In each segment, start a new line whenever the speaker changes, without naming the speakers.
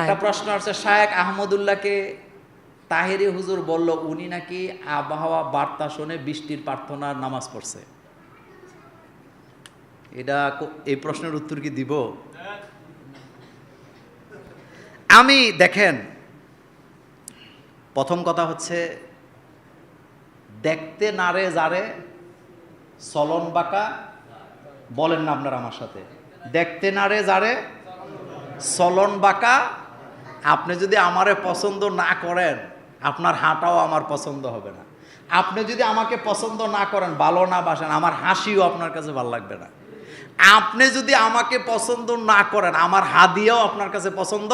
একটা প্রশ্ন আছে আহমদুল্লাহকে হুজুর বলল, উনি নাকি আবহাওয়া বার্তা শুনে বৃষ্টির নামাজ পড়ছে? এটা এই প্রশ্নের উত্তর কি দিব? আমি, দেখেন, প্রথম কথা হচ্ছে, দেখতে নারে যারে চলন বাঁকা, বলেন না আপনারা আমার সাথে, দেখতে নারে যারে চলন বাঁকা, আপনি যদি আমারে পছন্দ না করেন, আপনার হাঁটাও আমার পছন্দ হবে না। আপনি যদি আমাকে পছন্দ না করেন, ভালো না বাসেন, আমার হাসিও আপনার কাছে ভালো লাগবে না। আপনি যদি আমাকে পছন্দ না করেন, আমার হাদিয়াও আপনার কাছে পছন্দ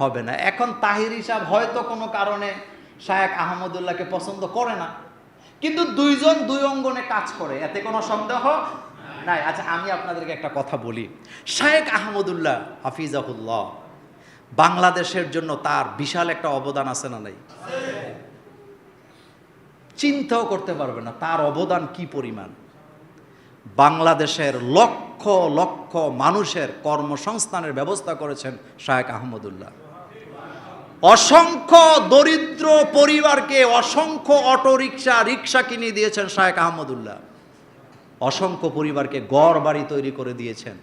হবে না। এখন তাহির হিসাব হয়তো কোনো কারণে শায়েক আহমদুল্লাহকে পছন্দ করে না। কিন্তু দুইজন দুই অঙ্গনে কাজ করে, এতে কোনো সন্দেহ? নাই আচ্ছা আমি আপনাদেরকে একটা কথা বলি। শায়েক আহমদুল্লাহ, হাফিজাহুল্লাহ, বাংলাদেশের জন্য তার বিশাল একটা অবদান আছে না নাই? চিন্তাও করতে পারবে না, তার অবদান কি পরিমাণ? বাংলাদেশের লক্ষ লক্ষ মানুষের কর্মসংস্থানের ব্যবস্থা করেছেন শায়েক আহমদুল্লাহ। অসংখ্য দরিদ্র পরিবারকে অসংখ্য অটোরিকশা রিক্সা কিনে দিয়েছেন শায়েক আহমদুল্লাহ। অসংখ্য পরিবারকে গড় বাড়ি তৈরি করে দিয়েছেন।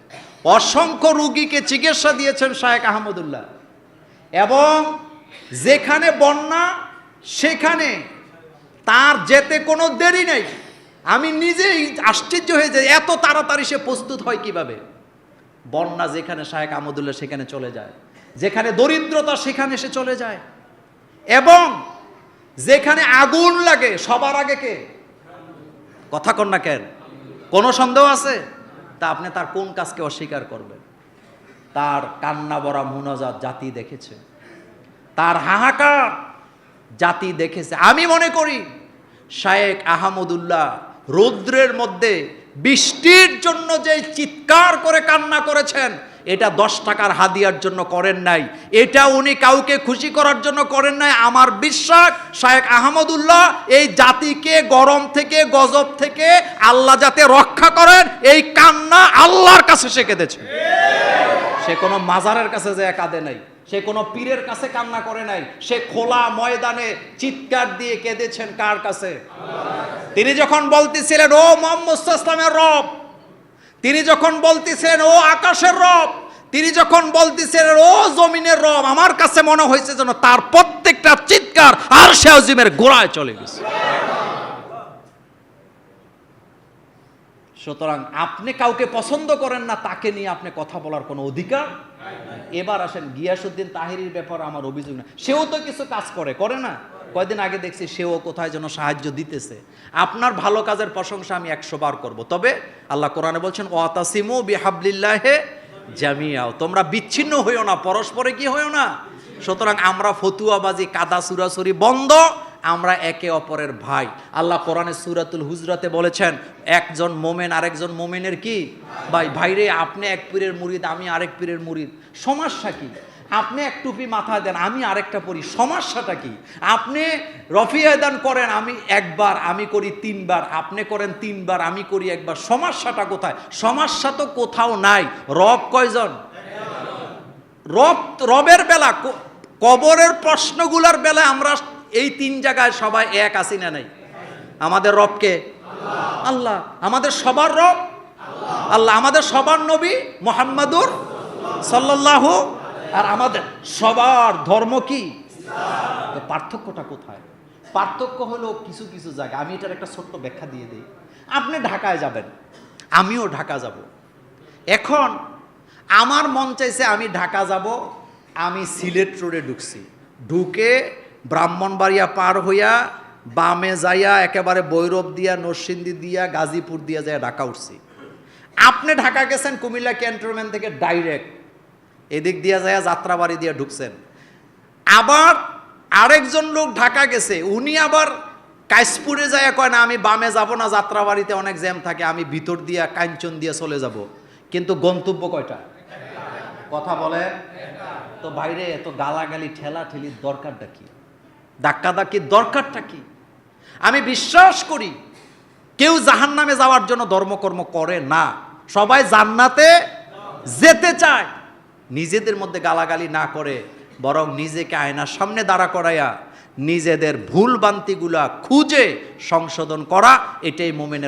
অসংখ্য রুগীকে চিকিৎসা দিয়েছেন শায়েক আহমদুল্লাহ। এবং যেখানে বন্যা, সেখানে তার যেতে কোনো দেরি নেই। আমি নিজেই আশ্চর্য হয়ে যাই, এত তাড়াতাড়ি সে প্রস্তুত হয় কীভাবে? বন্যা যেখানে শায়েক আহমদুল্লাহ, সেখানে চলে যায়। যেখানে দরিদ্রতা, সেখানে সে চলে যায়। এবং যেখানে আগুন লাগে, সবার আগে কে? কথা কন না কেন? কোনো সন্দেহ আছে? তা আপনি তার কোন কাজকে অস্বীকার করবেন? তার কান্না বরা মুনাজাত জাতি দেখেছে। তার হাহাকার জাতি দেখেছে। আমি মনে করি শায়েক আহমদুল্লাহ রৌদ্রের মধ্যে বৃষ্টির জন্য যে চিৎকার করে কান্না করেছেন এটা দশ টাকার হাদিয়ার জন্য করেন নাই। এটা উনি কাউকে খুশি করার জন্য করেন নাই। আমার বিশ্বাস শায়েক আহমদুল্লাহ, এই জাতিকে গরম থেকে, গজব থেকে আল্লাহ যাতে রক্ষা করেন, এই কান্না আল্লাহর কাছে সে কেঁদেছে। সে কোনো মাজারের কাছে যায় কাঁদে নাই, সে কোনো পীরের কাছে কান্না করে নাই, সে খোলা ময়দানে চিৎকার দিয়ে কেঁদেছেন কার কাছে? তিনি যখন বলতেছিলেন, ও মোহাম্মদ ইসলামের রব তিনি যখন বলতেছেন, ও আকাশের রব, তিনি যখন বলতেছিলেন ও জমিনের রব, আমার কাছে মনে হয়েছে যেন তার প্রত্যেকটা চিৎকার আর সে আজিমের গোড়ায় চলে গেছে। সুতরাং আপনি কাউকে পছন্দ করেন না, তাকে নিয়ে আপনি কথা বলার কোনো অধিকার এবার আসেন গিয়াসুদ্দিন তাহিরির ব্যাপারে আমার অভিযোগ না সেও তো কিছু কাজ করে করে না। কয়দিন আগে দেখছি সেও কোথায় যেন সাহায্য দিতেছে। আপনার ভালো কাজের প্রশংসা আমি একশো বার করব। তবে আল্লাহ কোরআনে বলছেন, ওয়াতাসিমু বিহাবলিল্লাহে জামিয়াও তোমরা বিচ্ছিন্ন হইও না, পরস্পরে কি হইও না? সুতরাং আমরা ফতুয়াবাজি, কাদা সুরাসুরি বন্ধ, আমরা একে অপরের ভাই। আল্লাহ কোরআনে সুরাতুল হুজরাতে বলেছেন, একজন মোমেন আরেকজন মোমেনের কি? ভাই, ভাইরে, আপনি এক পীরের মুরিদ, আমি আরেক পীরের মুরিদ। সমস্যা কি? আপনি এক টুপি মাথায় দেন, আমি আরেকটা পরি। সমস্যাটা কি? আপনি রফিয়াদান করেন, আমি একবার, আমি করি তিনবার। আপনি করেন তিনবার, আমি করি একবার। সমস্যাটা কোথায়? সমস্যা তো কোথাও নাই। রব কয়জন? রব, রবের বেলা কবরের প্রশ্নগুলোর বেলা আমরা এই তিন জায়গায় সবাই এক আছি না নাই? আমাদের রবকে আল্লাহ। আমাদের সবার রব? আল্লাহ। আমাদের সবার নবী মোহাম্মদুর সাল্লাল্লাহু আর আমাদের সবার ধর্ম কি? পার্থক্যটা কোথায়? পার্থক্য হলো কিছু কিছু জায়গা। আমি এটার একটা ছোট্ট ব্যাখ্যা দিয়ে দিই। আপনি ঢাকায় যাবেন, আমিও ঢাকা যাব। এখন আমার মন চাইছে আমি ঢাকা যাব, আমি সিলেট রোডে ঢুকছি। ঢুকে ব্রাহ্মণবাড়িয়া পার হইয়া বামে যাইয়া একেবারে বৈরব দিয়া, নরসিংদী দিয়া, গাজীপুর দিয়া যাইয়া ঢাকা উঠছি। আপনি ঢাকা গেছেন কুমিল্লা ক্যান্টনমেন্ট থেকে ডাইরেক্ট। এদিক দিয়া যাইয়া যাত্রাবাড়ি দিয়ে ঢুকছেন। আবার আরেকজন লোক ঢাকা গেছে, উনি আবার কাশপুরে যায় কয়, না, আমি বামে যাব না, যাত্রাবাড়িতে অনেক জ্যাম থাকে, আমি ভিতর দিয়া, কাঞ্চন দিয়ে চলে যাব। কিন্তু গন্তব্য কয়টা? কথা বলে? তো বাইরে এত গালাগালি ঠেলা ঠেলির দরকারটা কি? ধাক্কা ধাক্কির দরকারটা কি? আমি বিশ্বাস করি, কেউ জাহান নামে যাওয়ার জন্য ধর্মকর্ম করে না। সবাই জান্নাতে যেতে চায়। নিজেদের মধ্যে গালাগালি না করে, বরং নিজেকে আয়নার সামনে দাঁড়া করাইয়া নিজেদের ভুল বান্তিগুলা খুঁজে সংশোধন করা, এটাই মোমেনের